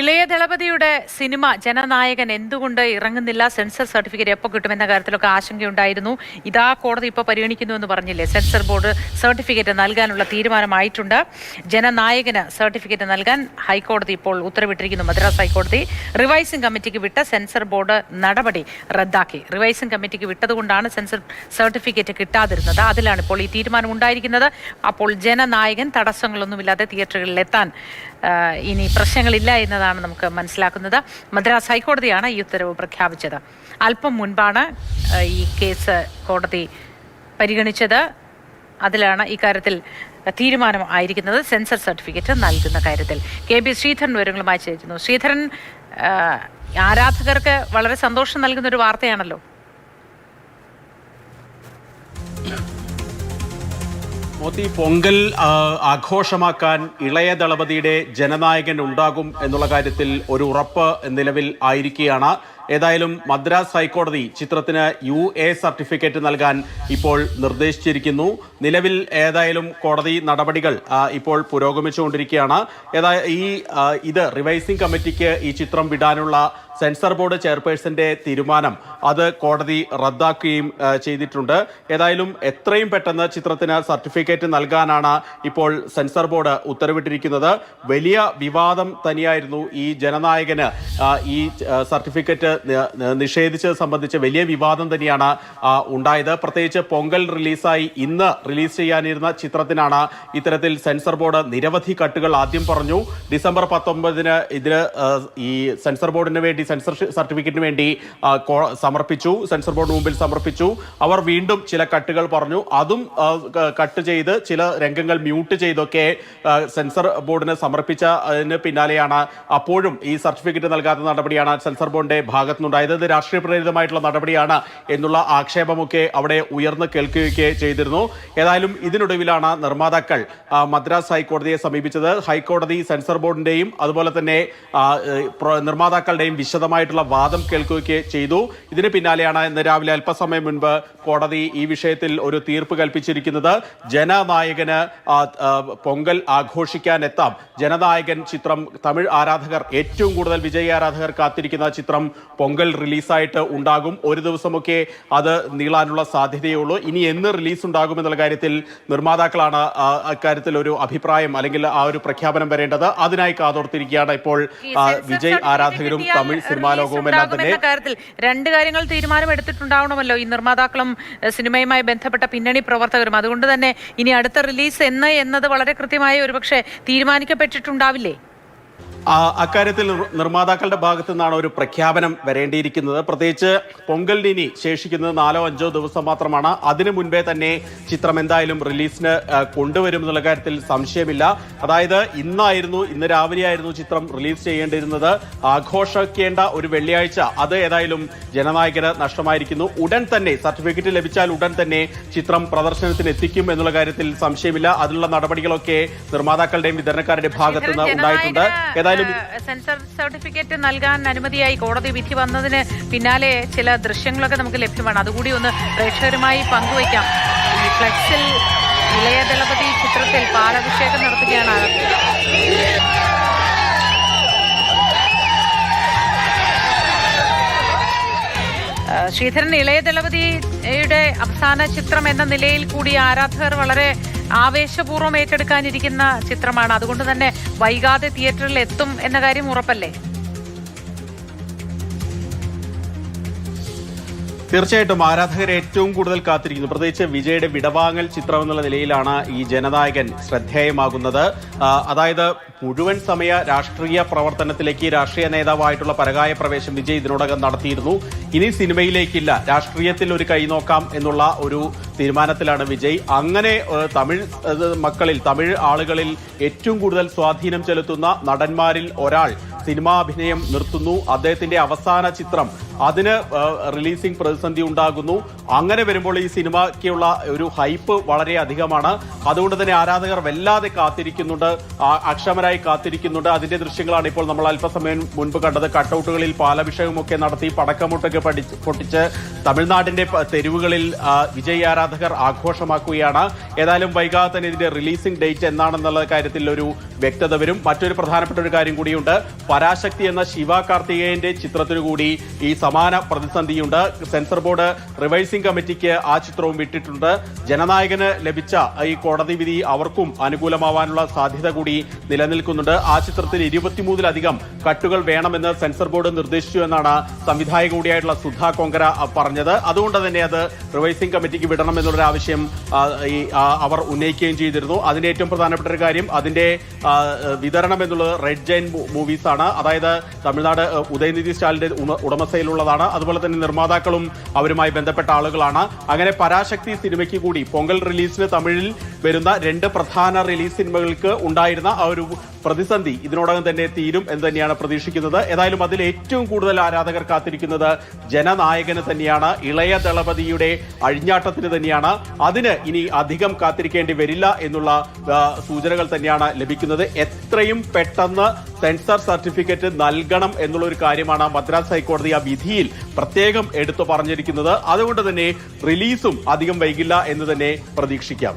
ഇളയ ദളപതിയുടെ സിനിമ ജനനായകൻ എന്തുകൊണ്ട് ഇറങ്ങുന്നില്ല? സെൻസർ സർട്ടിഫിക്കറ്റ് എപ്പോൾ കിട്ടുമെന്ന കാര്യത്തിലൊക്കെ ആശങ്കയുണ്ടായിരുന്നു. ഇതാ കോടതി ഇപ്പോൾ പരിഗണിക്കുന്നു എന്ന് പറഞ്ഞില്ലേ? സെൻസർ ബോർഡ് സർട്ടിഫിക്കറ്റ് നൽകാനുള്ള തീരുമാനമായിട്ടുണ്ട്. ജനനായകന് സർട്ടിഫിക്കറ്റ് നൽകാൻ ഹൈക്കോടതി ഇപ്പോൾ ഉത്തരവിട്ടിരിക്കുന്നു. മദ്രാസ് ഹൈക്കോടതി റിവൈസിംഗ് കമ്മിറ്റിക്ക് വിട്ട സെൻസർ ബോർഡ് നടപടി റദ്ദാക്കി. റിവൈസിംഗ് കമ്മിറ്റിക്ക് വിട്ടതുകൊണ്ടാണ് സെൻസർ സർട്ടിഫിക്കറ്റ് കിട്ടാതിരുന്നത്. അതിലാണ് ഇപ്പോൾ ഈ തീരുമാനം ഉണ്ടായിരിക്കുന്നത്. അപ്പോൾ ജനനായകൻ തടസ്സങ്ങളൊന്നുമില്ലാതെ തിയേറ്ററുകളിൽ എത്താൻ ഇനി പ്രശ്നങ്ങളില്ല എന്നതാണ് നമുക്ക് മനസ്സിലാക്കുന്നത്. മദ്രാസ് ഹൈക്കോടതിയാണ് ഈ ഉത്തരവ് പ്രഖ്യാപിച്ചത്. അല്പം മുൻപാണ് ഈ കേസ് കോടതി പരിഗണിച്ചത്. അതിലാണ് ഇക്കാര്യത്തിൽ തീരുമാനം ആയിരിക്കുന്നത്. സെൻസർ സർട്ടിഫിക്കറ്റ് നൽകുന്ന കാര്യത്തിൽ. കെ ബി ശ്രീധരൻ വിവരങ്ങളുമായി ചേരുന്നു. ശ്രീധരൻ ആരാധകർക്ക് വളരെ സന്തോഷം നൽകുന്ന ഒരു വാർത്തയാണല്ലോ. മോദി പൊങ്കൽ ആഘോഷമാക്കാൻ ഇളയ ദളപതിയുടെ ജനനായകൻ ഉണ്ടാകും എന്നുള്ള കാര്യത്തിൽ ഒരു ഉറപ്പ് നിലവിൽ ആയിരിക്കുകയാണ്. ഏതായാലും മദ്രാസ് ഹൈക്കോടതി ചിത്രത്തിന് യു എ സർട്ടിഫിക്കറ്റ് നൽകാൻ ഇപ്പോൾ നിർദ്ദേശിച്ചിരിക്കുന്നു. നിലവിൽ ഏതായാലും കോടതി നടപടികൾ ഇപ്പോൾ പുരോഗമിച്ചുകൊണ്ടിരിക്കുകയാണ്. ഈ ഇത് റിവൈസിംഗ് കമ്മിറ്റിക്ക് ഈ ചിത്രം വിടാനുള്ള സെൻസർ ബോർഡ് ചെയർപേഴ്സന്റെ തീരുമാനം അത് കോടതി റദ്ദാക്കുകയും ചെയ്തിട്ടുണ്ട്. ഏതായാലും എത്രയും പെട്ടെന്ന് ചിത്രത്തിന് സർട്ടിഫിക്കറ്റ് നൽകാനാണ് ഇപ്പോൾ സെൻസർ ബോർഡ് ഉത്തരവിട്ടിരിക്കുന്നത്. വലിയ വിവാദം തന്നെയായിരുന്നു ഈ ജനനായകന് ഈ സർട്ടിഫിക്കറ്റ് നിഷേധിച്ചത് സംബന്ധിച്ച് വലിയ വിവാദം തന്നെയാണ് ഉണ്ടായത്. പ്രത്യേകിച്ച് പൊങ്കൽ റിലീസായി ഇന്ന് റിലീസ് ചെയ്യാനിരുന്ന ചിത്രത്തിനാണ് ഇത്തരത്തിൽ സെൻസർ ബോർഡ് നിരവധി കട്ടുകൾ ആദ്യം പറഞ്ഞു. ഡിസംബർ പത്തൊമ്പതിന് ഇതിന് ഈ സെൻസർ ബോർഡിന് വേണ്ടി സെൻസർ സർട്ടിഫിക്കറ്റിന് വേണ്ടി സമർപ്പിച്ചു. സെൻസർ ബോർഡ് മുമ്പിൽ സമർപ്പിച്ചു. അവർ വീണ്ടും ചില കട്ടുകൾ പറഞ്ഞു. അതും കട്ട് ചെയ്ത് ചില രംഗങ്ങൾ മ്യൂട്ട് ചെയ്തൊക്കെ സെൻസർ ബോർഡിന് സമർപ്പിച്ചതിന് പിന്നാലെയാണ് അപ്പോഴും ഈ സർട്ടിഫിക്കറ്റ് നൽകാത്ത നടപടിയാണ് സെൻസർ ബോർഡിന്റെ ഭാഗത്തുനിന്നുണ്ടായത്. ഇത് രാഷ്ട്രീയ പ്രേരിതമായിട്ടുള്ള നടപടിയാണ് എന്നുള്ള ആക്ഷേപമൊക്കെ അവിടെ ഉയർന്നു കേൾക്കുകയൊക്കെ ചെയ്തിരുന്നു. ഏതായാലും ഇതിനൊടുവിലാണ് നിർമ്മാതാക്കൾ മദ്രാസ് ഹൈക്കോടതിയെ സമീപിച്ചത്. ഹൈക്കോടതി സെൻസർ ബോർഡിന്റെയും അതുപോലെ തന്നെ നിർമ്മാതാക്കളുടെയും വിശദമായിട്ടുള്ള വാദം കേൾക്കുകയൊക്കെ ചെയ്തു. ഇതിന് പിന്നാലെയാണ് ഇന്ന് രാവിലെ അല്പസമയം മുൻപ് കോടതി ഈ വിഷയത്തിൽ ഒരു തീർപ്പ് കൽപ്പിച്ചിരിക്കുന്നത്. ജനനായകന് പൊങ്കൽ ആഘോഷിക്കാൻ എത്താം ജനനായകൻ ചിത്രം തമിഴ് ആരാധകർ ഏറ്റവും കൂടുതൽ വിജയ ആരാധകർ കാത്തിരിക്കുന്ന ചിത്രം പൊങ്കൽ റിലീസായിട്ട് ഉണ്ടാകും. ഒരു ദിവസമൊക്കെ അത് നീളാനുള്ള സാധ്യതയുള്ളൂ ഇനി എന്ന് റിലീസ് ഉണ്ടാകും എന്നുള്ള കാര്യത്തിൽ നിർമ്മാതാക്കളാണ് അക്കാര്യത്തിൽ ഒരു അഭിപ്രായം അല്ലെങ്കിൽ ആ ഒരു പ്രഖ്യാപനം വരേണ്ടത്. അതിനായി കാതോർത്തിരിക്കുകയാണ് ഇപ്പോൾ വിജയ് ആരാധകരും തമിഴ് സിനിമാ ലോകവും എല്ലാം തന്നെ കാര്യത്തിൽ രണ്ട് കാര്യങ്ങൾ തീരുമാനം എടുത്തിട്ടുണ്ടാവണമല്ലോ. ഈ നിർമ്മാതാക്കളും സിനിമയുമായി ബന്ധപ്പെട്ട പിന്നണി പ്രവർത്തകരും. അതുകൊണ്ട് തന്നെ ഇനി അടുത്ത റിലീസ് എന്ന് എന്നത് വളരെ കൃത്യമായി ഒരുപക്ഷെ തീരുമാനിക്കപ്പെട്ടിട്ടുണ്ടാവില്ലേ? അക്കാര്യത്തിൽ നിർ- നിർമ്മാതാക്കളുടെ ഭാഗത്തു നിന്നാണ് ഒരു പ്രഖ്യാപനം വരേണ്ടിയിരിക്കുന്നത്. പ്രത്യേകിച്ച് പൊങ്കലിനി ശേഷിക്കുന്നത് നാലോ അഞ്ചോ ദിവസം മാത്രമാണ്. അതിനു മുൻപേ തന്നെ ചിത്രം എന്തായാലും റിലീസിന് കൊണ്ടുവരും എന്നുള്ള കാര്യത്തിൽ സംശയമില്ല. അതായത് ഇന്നായിരുന്നു ഇന്ന് രാവിലെയായിരുന്നു ചിത്രം റിലീസ് ചെയ്യേണ്ടിയിരുന്നത്. ആഘോഷിക്കേണ്ട ഒരു വെള്ളിയാഴ്ച അത് ഏതായാലും ജനനായകന് നഷ്ടമായിരിക്കുന്നു. ഉടൻ തന്നെ സർട്ടിഫിക്കറ്റ് ലഭിച്ചാൽ ഉടൻ തന്നെ ചിത്രം പ്രദർശനത്തിന് എത്തിക്കും എന്നുള്ള കാര്യത്തിൽ സംശയമില്ല. അതിനുള്ള നടപടികളൊക്കെ നിർമ്മാതാക്കളുടെയും വിതരണക്കാരുടെയും ഭാഗത്തുനിന്ന് ഉണ്ടായിട്ടുണ്ട്. ഏതായാലും ഏഹ്, സെൻസർ സർട്ടിഫിക്കറ്റ് നൽകാൻ അനുമതിയായി കോടതി വിധി വന്നതിന് പിന്നാലെ ചില ദൃശ്യങ്ങളൊക്കെ നമുക്ക് ലഭ്യമാണ്. അതുകൂടി ഒന്ന് പ്രേക്ഷകരുമായി പങ്കുവയ്ക്കാം. ഫ്ലെക്സിൽ ഇളയ ദളപതി ചിത്രത്തിൽ പാലഭിഷേകം നടത്തുകയാണ്. ശ്രീധരൻ ഇളയ ദളപതിയുടെ അവസാന ചിത്രം എന്ന നിലയിൽ കൂടി ആരാധകർ വളരെ ആവേശപൂർവം ഏറ്റെടുക്കാനിരിക്കുന്ന ചിത്രമാണ്. അതുകൊണ്ട് തന്നെ വൈകാതെ തിയേറ്ററിൽ എത്തും എന്ന കാര്യം ഉറപ്പല്ലേ? തീർച്ചയായിട്ടും ആരാധകർ ഏറ്റവും കൂടുതൽ കാത്തിരിക്കുന്നു. പ്രത്യേകിച്ച് വിജയുടെ വിടവാങ്ങൽ ചിത്രം എന്നുള്ള നിലയിലാണ് ഈ ജനനായകൻ ശ്രദ്ധേയമാകുന്നത്. അതായത് മുഴുവൻ സമയ രാഷ്ട്രീയ പ്രവർത്തനത്തിലേക്ക് രാഷ്ട്രീയ നേതാവായിട്ടുള്ള പരകായ പ്രവേശം വിജയ് ഇതിനോടകം നടത്തിയിരുന്നു. ഇനി സിനിമയിലേക്കില്ല. രാഷ്ട്രീയത്തിൽ ഒരു കൈ നോക്കാം എന്നുള്ള ഒരു തീരുമാനത്തിലാണ് വിജയ്. അങ്ങനെ തമിഴ് മക്കളിൽ തമിഴ് ആളുകളിൽ ഏറ്റവും കൂടുതൽ സ്വാധീനം ചെലുത്തുന്ന നടന്മാരിൽ ഒരാൾ സിനിമാ അഭിനയം നിർത്തുന്നു. അദ്ദേഹത്തിന്റെ അവസാന ചിത്രം അതിന് റിലീസിംഗ് പ്രതിസന്ധി ഉണ്ടാകുന്നു. അങ്ങനെ വരുമ്പോൾ ഈ സിനിമയ്ക്കുള്ള ഒരു ഹൈപ്പ് വളരെ അധികമാണ്. അതുകൊണ്ട് തന്നെ ആരാധകർ വല്ലാതെ കാത്തിരിക്കുന്നുണ്ട്. അക്ഷമരായി കാത്തിരിക്കുന്നുണ്ട്. അതിന്റെ ദൃശ്യങ്ങളാണ് ഇപ്പോൾ നമ്മൾ അല്പസമയം മുൻപ് കണ്ടത്. കട്ടൗട്ടുകളിൽ പാലഭിഷേകമൊക്കെ നടത്തി പടക്കമുട്ടൊക്കെ പഠിച്ച് പൊട്ടിച്ച് തമിഴ്നാടിന്റെ തെരുവുകളിൽ വിജയ് ആരാധകർ ആഘോഷമാക്കുകയാണ്. ഏതായാലും വൈകാതെ തന്നെ ഇതിന്റെ റിലീസിംഗ് ഡേറ്റ് എന്നാണെന്നുള്ള കാര്യത്തിൽ ഒരു വ്യക്തത വരും. മറ്റൊരു പ്രധാനപ്പെട്ട ഒരു കാര്യം കൂടിയുണ്ട്. പരാശക്തി എന്ന ശിവ കാർത്തികേയന്റെ ചിത്രത്തിനു കൂടി ഈ സമാന പ്രതിസന്ധിയുണ്ട്. സെൻസർ ബോർഡ് റിവൈസിംഗ് കമ്മിറ്റിക്ക് ആ ചിത്രവും വിട്ടിട്ടുണ്ട്. ജനനായകന് ലഭിച്ച ഈ കോടതി വിധി അവർക്കും അനുകൂലമാവാനുള്ള സാധ്യത കൂടി നിലനിൽക്കുന്നുണ്ട്. ആ ചിത്രത്തിൽ ഇരുപത്തിമൂന്നിലധികം കട്ടുകൾ വേണമെന്ന് സെൻസർ ബോർഡ് നിർദ്ദേശിച്ചു എന്നാണ് സംവിധായക കൂടിയായിട്ടുള്ള സുധാ കൊങ്കര പറഞ്ഞത്. അതുകൊണ്ട് തന്നെ അത് റിവൈസിംഗ് കമ്മിറ്റിക്ക് വിടണം എന്നുള്ളൊരു ആവശ്യം ഈ അവർ ഉന്നയിക്കുകയും ചെയ്തിരുന്നു. അതിന്റെ ഏറ്റവും പ്രധാനപ്പെട്ട ഒരു കാര്യം അതിന്റെ വിതരണം എന്നുള്ളത് റെഡ് ജൈൻ മൂവീസ് ആണ്. അതായത് തമിഴ്നാട് ഉദയനിധി സ്റ്റാലിന്റെ ഉടമസ്ഥയിലുള്ളതാണ്. അതുപോലെ തന്നെ നിർമ്മാതാക്കളും അവരുമായി ബന്ധപ്പെട്ട ആളുകളാണ്. അങ്ങനെ പരാശക്തി സിനിമയ്ക്ക് കൂടി പൊങ്കൽ റിലീസിന് തമിഴിൽ വരുന്ന രണ്ട് പ്രധാന റിലീസ് സിനിമകൾക്ക് ഉണ്ടായിരുന്ന ആ ഒരു പ്രതിസന്ധി ഇതിനോടകം തന്നെ തീരും എന്ന് തന്നെയാണ് പ്രതീക്ഷിക്കുന്നത്. ഏതായാലും അതിൽ ഏറ്റവും കൂടുതൽ ആരാധകർ കാത്തിരിക്കുന്നത് ജനനായകന് തന്നെയാണ് ഇളയ ദളപതിയുടെ അഴിഞ്ഞാട്ടത്തിന് തന്നെയാണ്. അതിന് ഇനി അധികം കാത്തിരിക്കേണ്ടി വരില്ല എന്നുള്ള സൂചനകൾ തന്നെയാണ് ലഭിക്കുന്നത്. എത്രയും പെട്ടെന്ന് സെൻസർ സർട്ടിഫിക്കറ്റ് നൽകണം എന്നുള്ള ഒരു കാര്യമാണ് മദ്രാസ് ഹൈക്കോടതി ആ വിധിയിൽ പ്രത്യേകം എടുത്തു പറഞ്ഞിരിക്കുന്നത്. അതുകൊണ്ട് തന്നെ റിലീസും അധികം വൈകില്ല എന്ന് തന്നെ പ്രതീക്ഷിക്കാം.